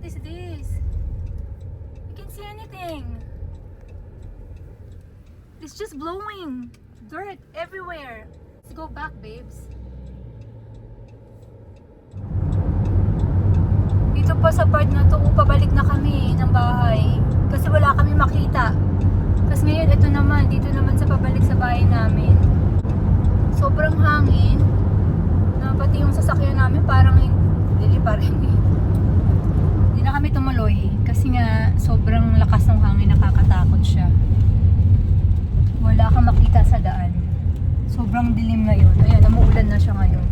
What is this? I can't see anything. It's just blowing. Dirt everywhere. Let's go back, babes. Dito pa sa part na to, pabalik na kami ng bahay. Kasi wala kami makita. Tapos ngayon, ito naman, dito naman sa pabalik sa bahay namin. Sobrang hangin. Na pati yung sasakyan namin parang hindi pa rin eh. Hindi na kami tumuloy kasi nga sobrang lakas ng hangin nakakatakot siya. Wala kang makita sa daan. Sobrang dilim ngayon. Ayan, namuulan na siya ngayon.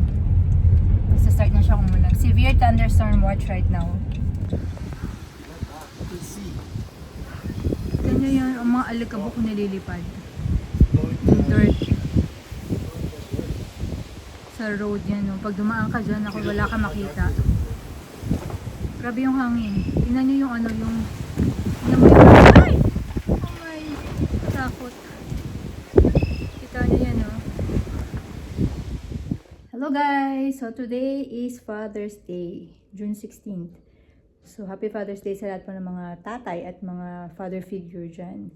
Basta start na siya umulan. Severe thunderstorm watch right now. Nyo yun, ang mga alikabok nililipad. Yung dirt. Sa road yan, no. Pag dumaan ka dyan, ako wala ka makita. Grabe yung hangin. Tingnan nyo yung ano, yung... Tingnan mo yung... Oh. Takot. Kita nyo yan, no? Hello guys! So today is Father's Day, June 16th. So happy Father's Day sa lahat po ng mga tatay at mga father figure dyan.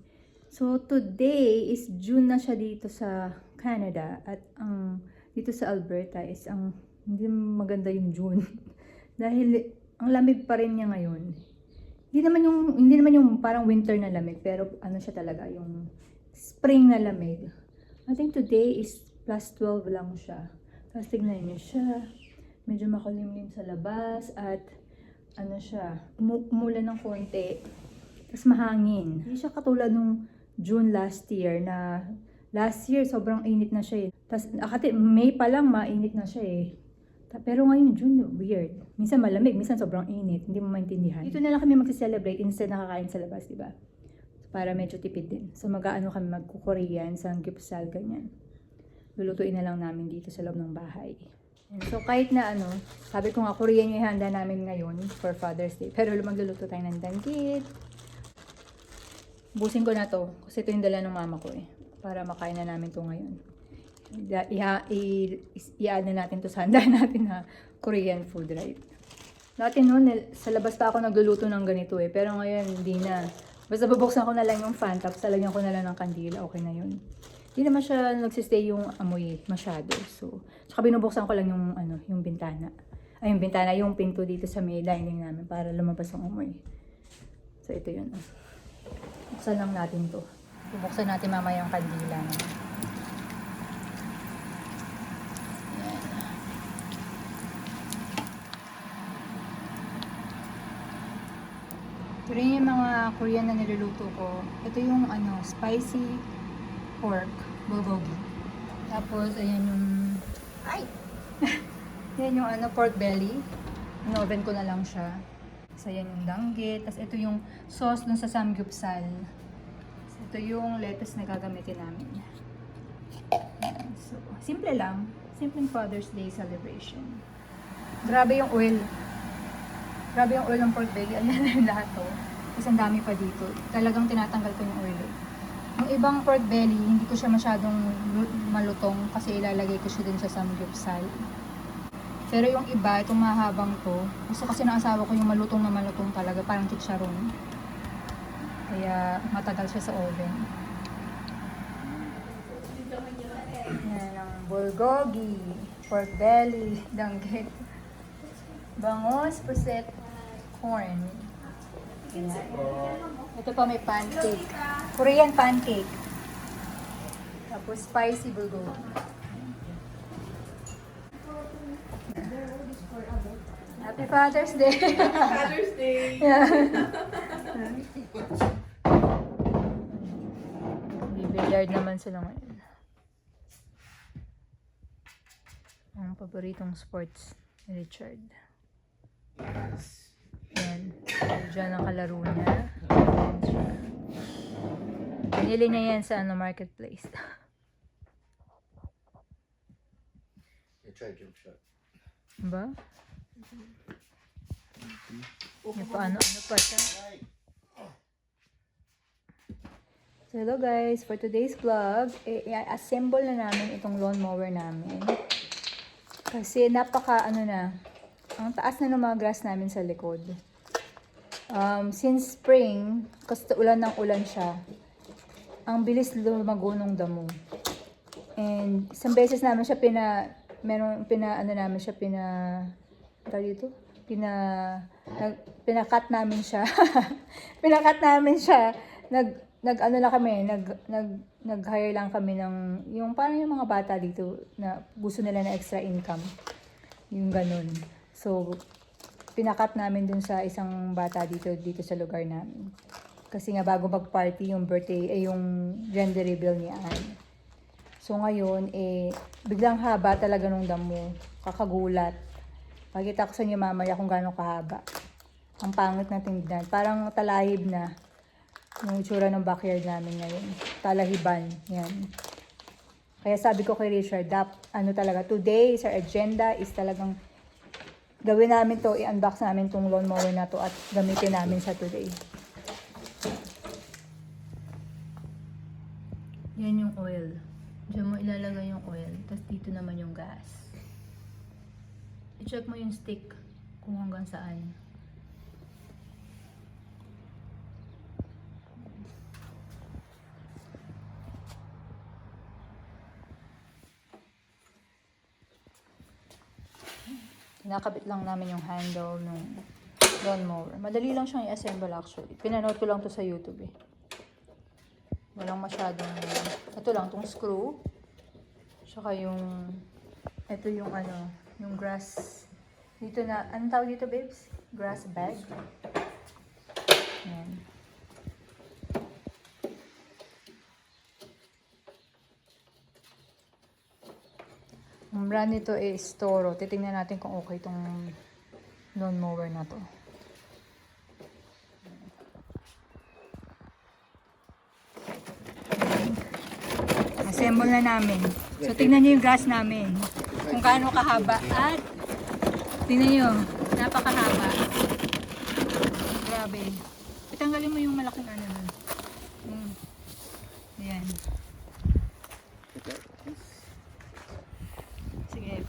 So today is June na siya dito sa Canada at ang dito sa Alberta is ang hindi maganda yung June. Dahil ang lamig pa rin niya ngayon. Hindi naman yung hindi naman yung parang winter na lamig pero ano siya talaga yung spring na lamig. I think today is plus 12 lang siya. Tapos tignan niyo siya. Medyo makulimlim sa labas at ano siya, umu- umulan ng konti. Tapos mahangin. Hindi siya katulad nung June last year na last year sobrang init na siya eh. Tapos akati May pa lang mainit na siya eh. Pero ngayon June weird. Minsan malamig, minsan sobrang init. Hindi mo maintindihan. Dito na lang kami magse-celebrate instead nakakain sa labas, di ba? Para medyo tipid din. So mag-aano kami magkukorean sa Gipsal ganyan lulutuin na lang namin dito sa loob ng bahay. And so kahit na ano, sabi ko nga Korean yung ihanda namin ngayon for Father's Day. Pero magluluto tayo ng danggit. Busin ko na to kasi ito yung dala ng mama ko eh. Para makain na namin to ngayon. Iha, i, i-add na natin to sa natin na Korean food, right? Dati noon, sa labas pa ako nagluluto ng ganito eh. Pero ngayon, hindi na. Basta bubuksan ko na lang yung fan, tapos talagyan ko na lang ng kandila, okay na yun. Hindi naman siya nagsistay yung amoy masyado. So, tsaka binubuksan ko lang yung, ano, yung bintana. Ay, yung bintana, yung pinto dito sa may dining namin para lumabas ang amoy. So, ito yun. ah. Buksan lang natin to. Bubuksan natin mamaya yung kandila naman. Ito rin yung mga Korean na niluluto ko. Ito yung ano, spicy pork bulgogi. Tapos, ayan yung... Ay! yan yung ano, pork belly. In-oven ko na lang siya. Tapos, ayan yung danggit. Tapos, ito yung sauce dun sa samgyupsal. Tapos, ito yung lettuce na gagamitin namin. So, simple lang. Simple Father's Day celebration. Grabe yung oil. Grabe yung oil ng pork belly. Ayan yung lahat to. Tapos ang dami pa dito. Talagang tinatanggal ko yung oil. Yung ibang pork belly, hindi ko siya masyadong lu- malutong kasi ilalagay ko siya din sa samgyupsal. Pero yung iba, itong mahabang to, gusto kasi ng asawa ko yung malutong na malutong talaga, parang chicharon. Kaya matagal siya sa oven. Yan ang bulgogi, pork belly, danggit, bangos, puset, corn. Yan. Ito pa may pancake. Korean pancake. Tapos spicy bulgogi. Happy Father's Day! Father's Day. Yeah. Bibilyard naman sila ngayon. Ang paboritong sports ni Richard. Yan. Diyan ang kalaro niya. Ayan. Binili niya yan sa ano, marketplace. Yeah, try jump shot. Ba? May paano-ano pa siya. So, hello guys, for today's vlog, eh, i-assemble na namin itong lawnmower namin. Kasi napaka ano na, ang taas na ng mga grass namin sa likod. Um, since spring, kasi ulan ng ulan siya, ang bilis lumago ng damo. And isang beses namin siya pina, meron, pina, ano namin siya, pina, tawag dito? Pina, nag, pinakat namin siya. pinakat namin siya. Nag, nag, ano na kami, nag, nag, nag-hire lang kami ng, yung parang yung mga bata dito na gusto nila na extra income. Yung ganun. So, pinakat namin dun sa isang bata dito dito sa lugar namin. Kasi nga bago mag-party yung birthday, eh yung gender reveal ni Anne. So ngayon, eh, biglang haba talaga nung damo. Kakagulat. Pakita ko sa inyo mamaya kung gaano kahaba. Ang pangit na tingnan. Parang talahib na yung itsura ng backyard namin ngayon. Talahiban. Yan. Kaya sabi ko kay Richard, dap, ano talaga, today, sa agenda is talagang gawin namin to, i-unbox namin tong lawnmower na to at gamitin namin sa today. Yan yung oil. Diyan mo ilalagay yung oil. Tapos dito naman yung gas. I-check mo yung stick kung hanggang saan. Kinakabit lang namin yung handle ng lawnmower. Madali lang siyang i-assemble actually. Pinanood ko lang to sa YouTube eh. Walang masyadong... Ito lang, tong screw. Tsaka yung... Ito yung ano, yung grass... Dito na... Anong tawag dito, babes? Grass bag. Yan. Brand nito is Toro. Titingnan natin kung okay itong lawnmower na to. Assemble na namin. So, tingnan nyo yung gas namin. Kung gaano kahaba. At, tingnan nyo, napakahaba. Grabe. Itanggalin mo yung malaking ano nun. Hmm. Ayan.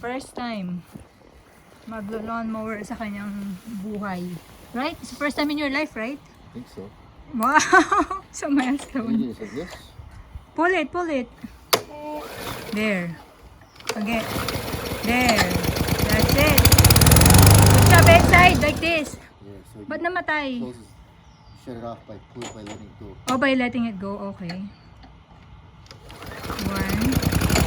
First time mag-lawnmower sa kanyang buhay. Right? It's the first time in your life, right? I think so. Wow! so milestone. You do this? Pull it, pull it. There. Again. There. That's it. Put sa bedside like this. Yeah, so Ba't namatay? it, shut it off by pull by letting go. Oh, by letting it go. Okay. One.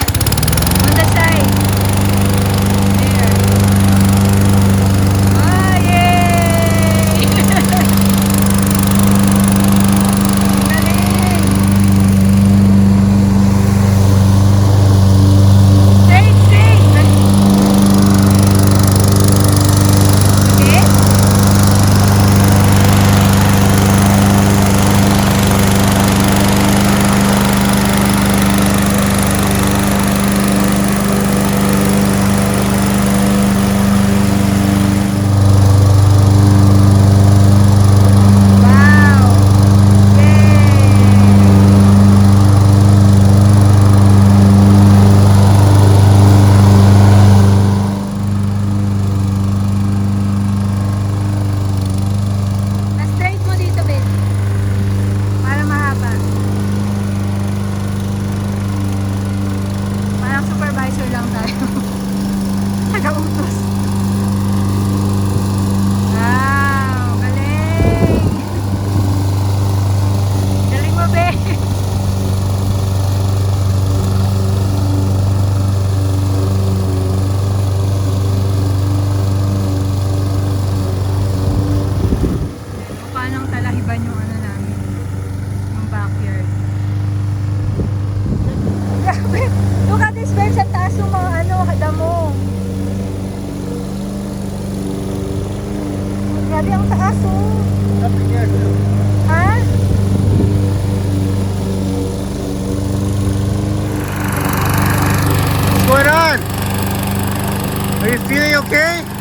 On? Are you feeling okay?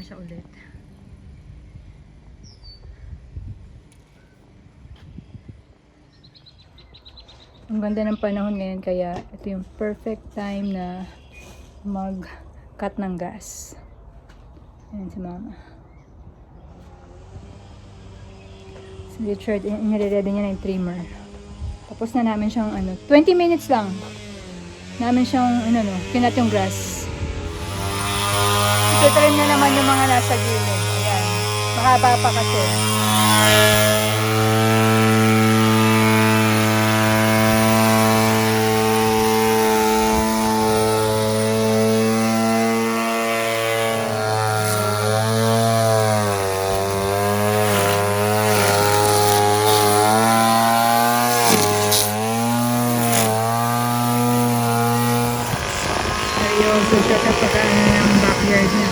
na siya ulit. Ang ganda ng panahon ngayon kaya ito yung perfect time na mag-cut ng gas. Ayan si mama. Si Richard, inire-ready niya na yung trimmer. Tapos na namin siyang ano, 20 minutes lang. Namin siyang ano no, kinat yung grass. Ito-trim na naman yung mga nasa gilid. Ayan. Mahaba pa kasi. Sa pagkaano ng backyard niya.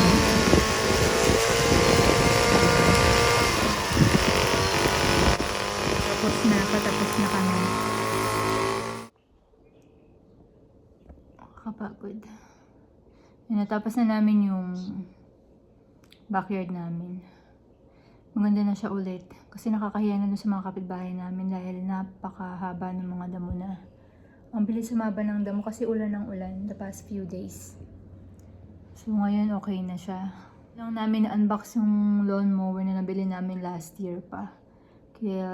Tapos na, patapos na kami. Kapagod. Natapos na namin yung backyard namin. Maganda na siya ulit. Kasi nakakahiya na sa mga kapitbahay namin dahil napakahaba ng mga damo na. Ang bilis sumaba ng damo kasi ulan ng ulan the past few days. So ngayon okay na siya. Lang namin na-unbox yung lawnmower na nabili namin last year pa. Kaya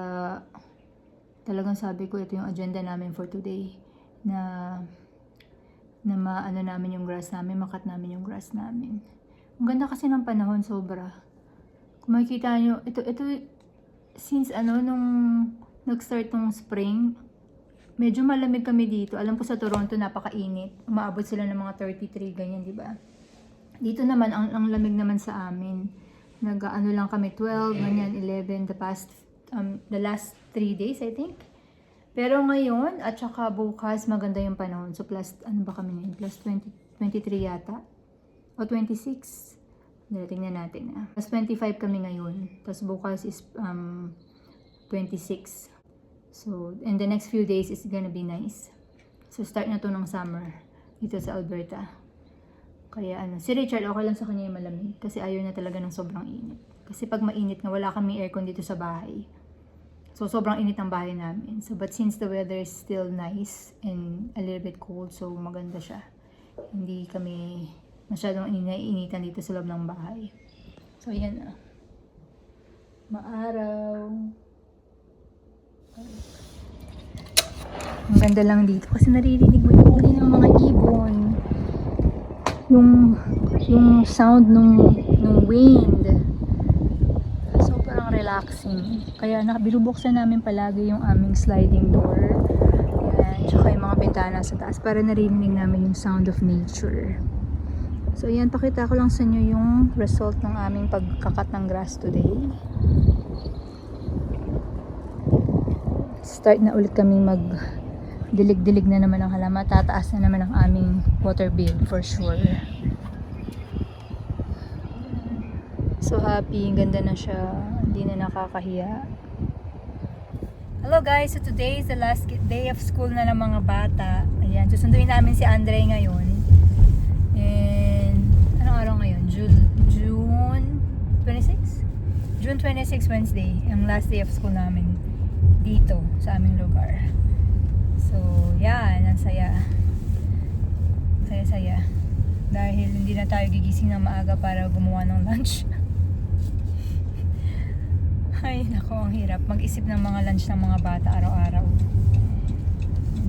talagang sabi ko ito yung agenda namin for today na na maano namin yung grass namin, makat namin yung grass namin. Ang ganda kasi ng panahon sobra. Kung makikita nyo, ito, ito, since ano, nung nag-start ng spring, medyo malamig kami dito. Alam ko sa Toronto, napakainit. Umaabot sila ng mga 33, ganyan, di ba? Dito naman, ang, ang lamig naman sa amin. Nag-ano lang kami, 12, ganyan, 11, the past, um, the last 3 days, I think. Pero ngayon, at saka bukas, maganda yung panahon. So, plus, ano ba kami ngayon? Plus 20, 23 yata? O 26? Hindi, tingnan natin ah. Plus 25 kami ngayon. Tapos bukas is um, 26. So, in the next few days is gonna be nice. So, start na to ng summer dito sa Alberta. Kaya ano, si Richard okay lang sa kanya yung malamig kasi ayaw na talaga ng sobrang init. Kasi pag mainit nga, wala kami aircon dito sa bahay. So, sobrang init ang bahay namin. So, but since the weather is still nice and a little bit cold, so maganda siya. Hindi kami masyadong iniinitan dito sa loob ng bahay. So, yan na. Maaraw. Ang ganda lang dito kasi naririnig mo yung ng mga ibon. Yung yung sound ng ng wind. Sobrang relaxing. Kaya binubuksan namin palagi yung aming sliding door. Yan, tsaka yung mga bintana sa taas para naririnig namin yung sound of nature. So yan, pakita ko lang sa inyo yung result ng aming pagkakat ng grass today. Start na ulit kami mag dilig-dilig na naman ang halaman. Tataas na naman ang aming water bill for sure. So happy, ang ganda na siya. Hindi na nakakahiya. Hello guys, so today is the last day of school na ng mga bata. Ayan, susunduin namin si Andre ngayon. And, anong araw ngayon? June, June 26? June 26, Wednesday. Ang last day of school namin dito sa aming lugar. So, yan, ang saya. Saya-saya. Dahil hindi na tayo gigising ng maaga para gumawa ng lunch. Ay, nako, ang hirap. Mag-isip ng mga lunch ng mga bata araw-araw.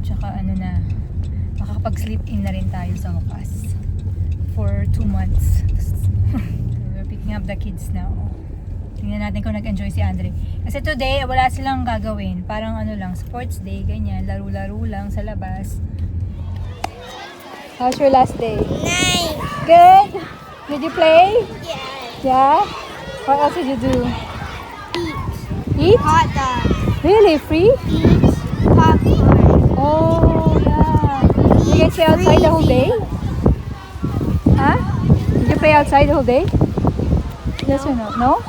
Tsaka ano na, makakapag-sleep in na rin tayo sa wakas. For two months. we're picking up the kids now. Tingnan natin kung nag-enjoy si Andre. Kasi today, wala silang gagawin. Parang ano lang, sports day, ganyan. Laro-laro lang sa labas. How's your last day? Nice. Good? Did you play? Yes. Yeah? What else did you do? Eat Eat? hot dog. Really? Free? Eat popcorn. Oh, yeah. You can stay outside the whole day? Huh? Did you play outside the whole day? Yes or no? No?